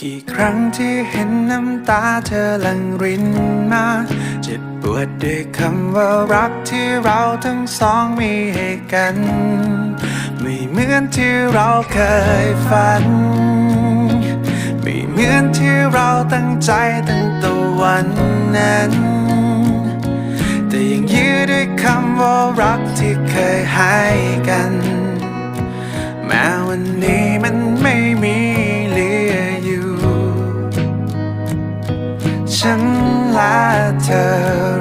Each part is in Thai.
กี่ครั้งที่เห็นน้ำตาเธอหลั่งรินมา เจ็บปวดด้วยคำว่ารักที่เราทั้งสองมีให้กัน ไม่เหมือนที่เราเคยฝัน ไม่เหมือนที่เราตั้งใจตั้งต่วั ว่ารักที่เคยให้กัน แม้วันนี้มันไม่มีเหลืออยู่ ฉันและเธอ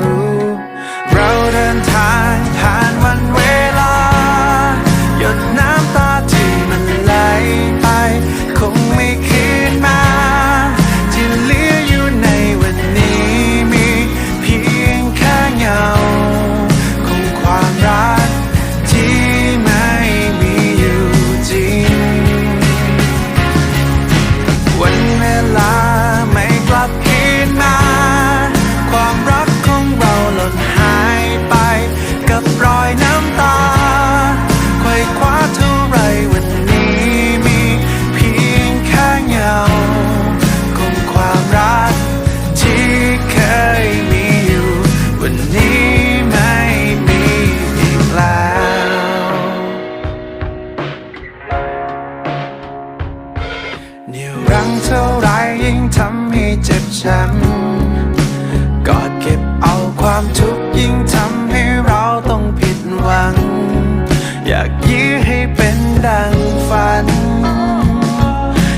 อยากยื้อให้เป็นดังฝัน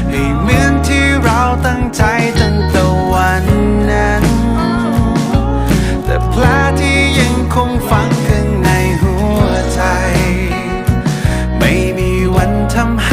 ให้เหมือนที่เราตั้งใจตั้งแต่วันนั้น แต่แผลที่ยังคงฝังข้างในหัวใจ ไม่มีวันทำให้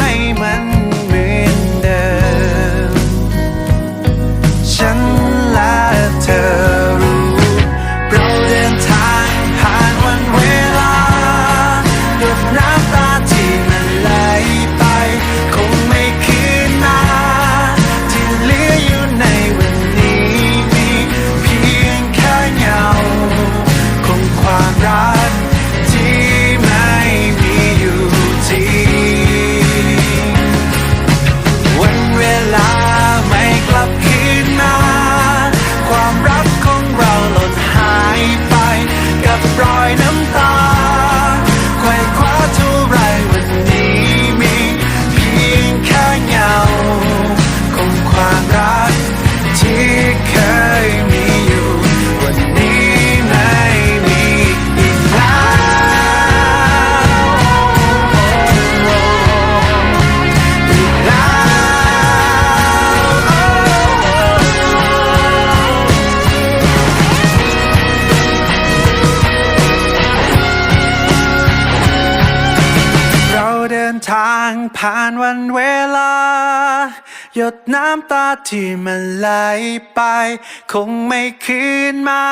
ทางผ่านวันเวลา หยดน้ำตาที่มันไหลไป คงไม่คืนมา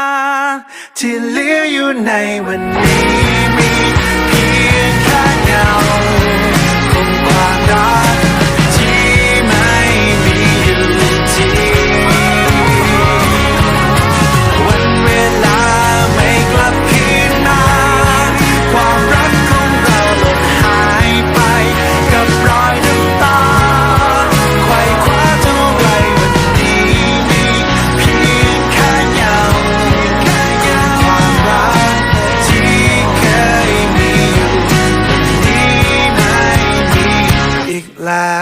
ที่เหลืออยู่ในวันนี้มี la